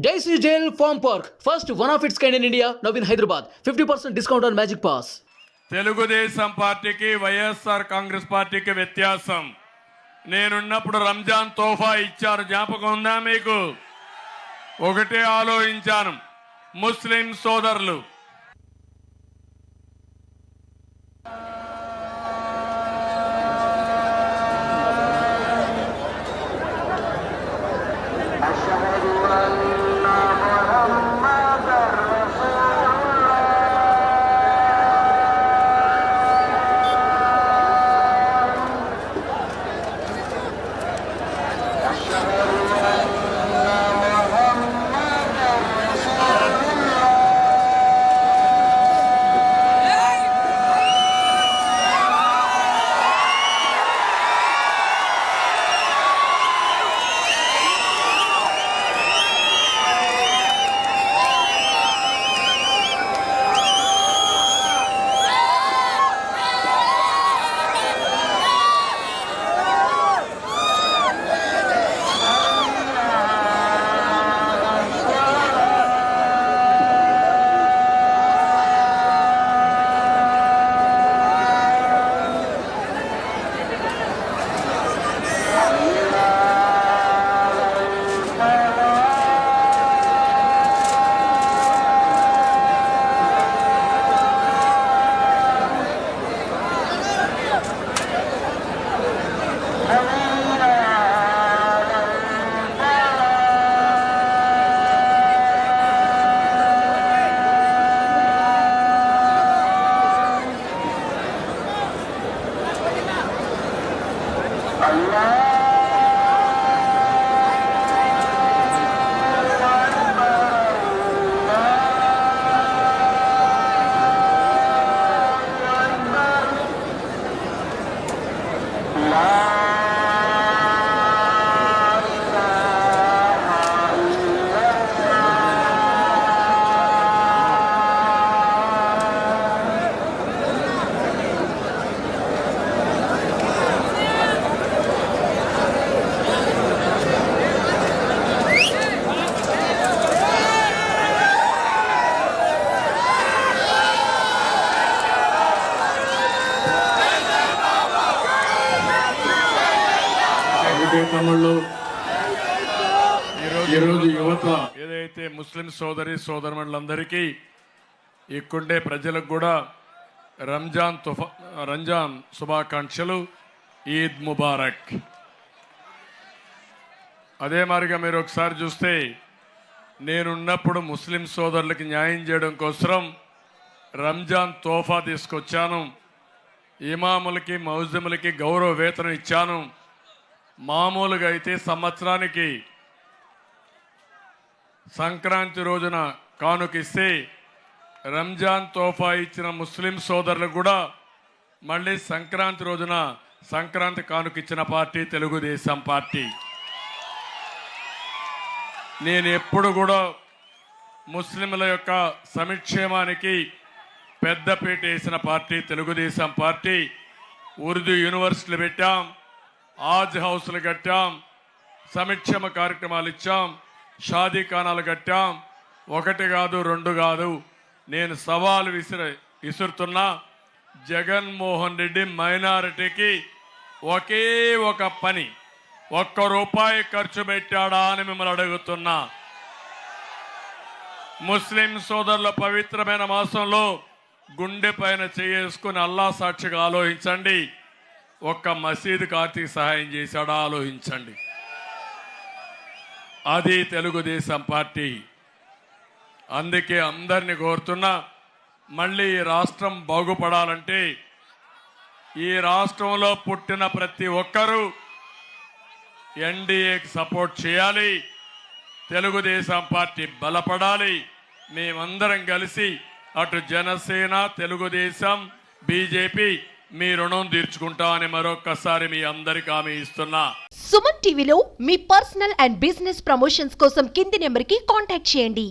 Daisy jail farm park first one of its kind in India Naveen Hyderabad fifty percent discount on magic pass Telugudesam పార్టీకి వైఎస్ఆర్ కాంగ్రెస్ పార్టీకి వ్యత్యాసం. నేనున్నప్పుడు రంజాన్ తోఫా ఇచ్చారు. జ్ఞాపకం ఉందా మీకు? ఒకటే ఆలోచించాను. ముస్లిం సోదరులు తమ్ముళ్ళు ఈరోజు యువత ఏదైతే ముస్లిం సోదరి సోదరులందరికీ ఇక్కడుండే ప్రజలకు కూడా రంజాన్ తుఫా రంజాన్ శుభాకాంక్షలు ఈద్ ముబారక్. అదే మారిగా మీరు ఒకసారి చూస్తే నేనున్నప్పుడు ముస్లిం సోదరులకి న్యాయం చేయడం కోసం రంజాన్ తోఫా తీసుకొచ్చాను. ఇమాములకి మౌజములకి గౌరవ వేతనం ఇచ్చాను. మామూలుగా అయితే సంవత్సరానికి సంక్రాంతి రోజున కానుకిస్తే రంజాన్ తోఫా ఇచ్చిన ముస్లిం సోదరులకు కూడా మళ్ళీ సంక్రాంతి రోజున సంక్రాంతి కానుకిచ్చిన పార్టీ తెలుగుదేశం పార్టీ. నేను ఎప్పుడు కూడా ముస్లింల యొక్క సంక్షేమానికి పెద్దపీట వేసిన పార్టీ తెలుగుదేశం పార్టీ. ఉర్దూ యూనివర్సిటీలు పెట్టాం. ఆజ్ హౌస్లు కట్టాం సమిక్షేమ కార్యక్రమాలు ఇచ్చాం షాదీ ఖానాలు కట్టాం. ఒకటి కాదు రెండు కాదు. నేను సవాలు విసిర విసురుతున్నా. జగన్మోహన్ రెడ్డి మైనారిటీకి ఒకే ఒక పని. ఒక్క రూపాయి ఖర్చు పెట్టాడా అని మిమ్మల్ని అడుగుతున్నా. ముస్లిం సోదరుల పవిత్రమైన మాసంలో గుండె పైన చేసుకుని అల్లా సాక్షిగా ఆలోచించండి. ఒక్క మసీదు కార్తీక్ సహాయం చేశాడో ఆలోచించండి. అది తెలుగుదేశం పార్టీ. అందుకే అందరిని కోరుతున్నా మళ్ళీ ఈ రాష్ట్రం బాగుపడాలంటే ఈ రాష్ట్రంలో పుట్టిన ప్రతి ఒక్కరూ ఎన్డీఏకి సపోర్ట్ చేయాలి తెలుగుదేశం పార్టీ బలపడాలి మేమందరం కలిసి అటు జనసేన తెలుగుదేశం బీజేపీ మీ రుణం తీర్చుకుంటామని మరొక్కసారి మీ అందరికి హామీ ఇస్తున్నా. సుమన్ టీవీలో మీ పర్సనల్ అండ్ బిజినెస్ ప్రమోషన్స్ కోసం కింది నెంబర్కి కాంటాక్ట్ చేయండి.